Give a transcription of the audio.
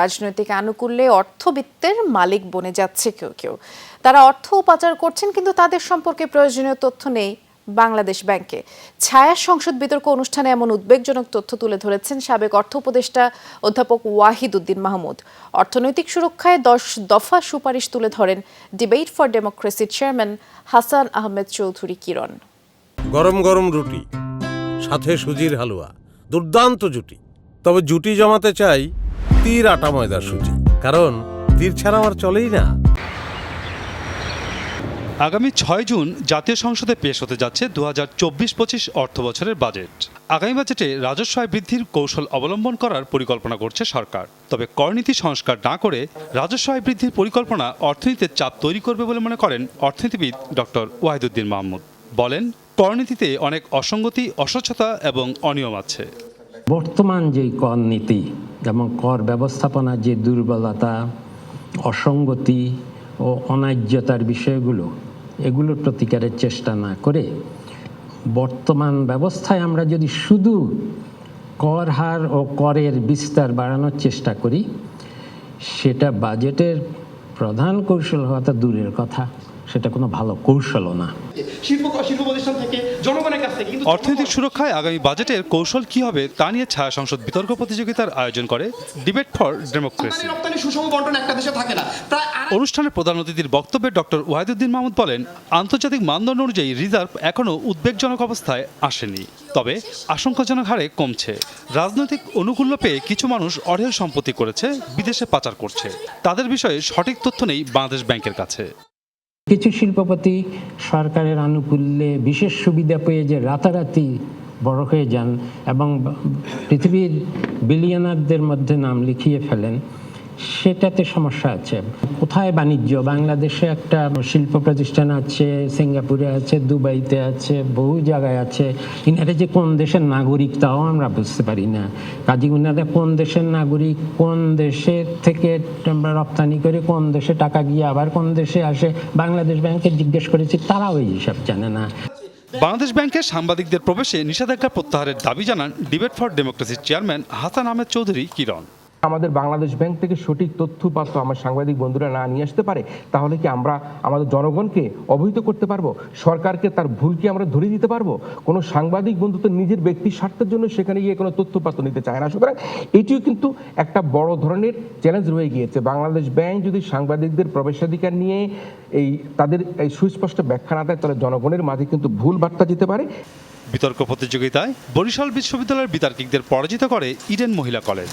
রাজনৈতিক আনুকূল্যে অর্থবিত্তের মালিক বনে যাচ্ছে কেউ কেউ। তারা অর্থ পাচার করছেন কিন্তু তাদের সম্পর্কে প্রয়োজনীয় তথ্য নেই বাংলাদেশ ব্যাংকে। ছায়া সংসদ বিতর্ক অনুষ্ঠানে এমন উদ্বেগজনক তথ্য তুলে ধরেছেন সাবেক অর্থ উপদেষ্টা অধ্যাপক ওয়াহিদ উদ্দিন মাহমুদ। অর্থনৈতিক সুরক্ষায় দশ দফা সুপারিশ তুলে ধরেন ডিবেট ফর ডেমোক্রেসির চেয়ারম্যান হাসান আহমেদ চৌধুরী কিরণ। গরম গরম রুটি, সাথে সুজির হালুয়া, দুর্দান্ত জুটি। তবে জুটি জমাতে চাই তীর আটা ময়দার সুজি। কারণ তীর ছাড়া আমার চলেই না। আগামী ছয় জুন জাতীয় সংসদে পেশ হতে যাচ্ছে দু হাজার চব্বিশ পঁচিশ অর্থ বছরের বাজেট। আগামী বাজেটে রাজস্ব আয় বৃদ্ধির কৌশল অবলম্বন করার পরিকল্পনা করছে সরকার। তবে করনীতি সংস্কার না করে রাজস্ব আয় বৃদ্ধির পরিকল্পনা অর্থনীতিতে চাপ তৈরি করবে বলে মনে করেন অর্থনীতিবিদ ডক্টর ওয়াহিদুদ্দিন মাহমুদ। বলেন করনীতিতে অনেক অসঙ্গতি অস্বচ্ছতা এবং অনিয়ম আছে। বর্তমান যে কর নীতি এবং কর ব্যবস্থাপনার যে দুর্বলতা, অসঙ্গতি ও অন্যায্যতার বিষয়গুলো, এগুলোর প্রতিকারের চেষ্টা না করে বর্তমান ব্যবস্থায় আমরা যদি শুধু কর হার ও করের বিস্তার বাড়ানোর চেষ্টা করি, সেটা বাজেটের প্রধান কৌশল হওয়াটা দূরের কথা। সেটা কোনো ভালো কৌশলও না। শিল্প শিল্প প্রতিষ্ঠান থেকে জনগণের কাছ থেকে কিন্তু অর্থনৈতিক সুরক্ষায় আগামী বাজেটের কৌশল কি হবে তা নিয়ে ছায়া সংসদ বিতর্ক প্রতিযোগিতার আয়োজন করে ডিবেট ফর ডেমোক্রেসি আমদানি রপ্তানি সুষম বন্টন একটা দেশে থাকে না। প্রায় আড়াই প্রধান অতিথির বক্তব্যে ডক্টর ওয়াহিদুদ্দিন মাহমুদ বলেন আন্তর্জাতিক মানদণ্ড অনুযায়ী রিজার্ভ এখনও উদ্বেগজনক অবস্থায় আসেনি। তবে আশঙ্কাজনক হারে কমছে। রাজনৈতিক অনুকূল্য পেয়ে কিছু মানুষ অঢেল সম্পত্তি করেছে বিদেশে পাচার করছে। তাদের বিষয়ে সঠিক তথ্য নেই বাংলাদেশ ব্যাংকের কাছে। কিছু শিল্পপতি সরকারের আনুকূল্যে বিশেষ সুবিধা পেয়ে যে রাতারাতি বড় হয়ে যান এবং পৃথিবীর বিলিয়নারদের মধ্যে নাম লিখিয়ে ফেলেন। সেটাতে সমস্যা আছে। কোথায় বাণিজ্য? বাংলাদেশে একটা শিল্প প্রতিষ্ঠান আছে, সিঙ্গাপুরে আছে, দুবাইতে আছে, বহু জায়গায় আছে। ইনারা যে কোন দেশের নাগরিক তাও আমরা বুঝতে পারি না। কাজী উনারা কোন দেশের নাগরিক, কোন দেশের থেকে আমরা রপ্তানি করে, কোন দেশে টাকা গিয়ে আবার কোন দেশে আসে, বাংলাদেশ ব্যাংকে জিজ্ঞেস করেছি, তারাও এই হিসাব জানে না। বাংলাদেশ ব্যাংকের সাংবাদিকদের প্রবেশে নিষেধাজ্ঞা প্রত্যাহারের দাবি জানান ডিবেট ফর ডেমোক্রেসির চেয়ারম্যান হাসান আহমেদ চৌধুরী কিরণ। আমাদের বাংলাদেশ ব্যাংক থেকে সঠিক তথ্য পাত্র আমার সাংবাদিক বন্ধুরা না নিয়ে আসতে পারে, তাহলে কি আমরা আমাদের জনগণকে অবহিত করতে পারব? সরকারকে তার ভুলকে আমরা ধরে দিতে পারব? কোনো সাংবাদিক বন্ধু তো নিজের ব্যক্তি স্বার্থের জন্য সেখানে গিয়ে কোনো তথ্য পাত্র নিতে চায় না। সুতরাং এটিও কিন্তু একটা বড় ধরনের চ্যালেঞ্জ রয়ে গিয়েছে। বাংলাদেশ ব্যাংক যদি সাংবাদিকদের প্রবেশাধিকার নিয়ে এই তাদের এই সুস্পষ্ট ব্যাখ্যা না দেয়, তাহলে জনগণের মাঝে কিন্তু ভুল বার্তা যেতে পারে। বিতর্ক প্রতিযোগিতায় বরিশাল বিশ্ববিদ্যালয়ের বিতার্কিকদের পরাজিত করে ইডেন মহিলা কলেজ।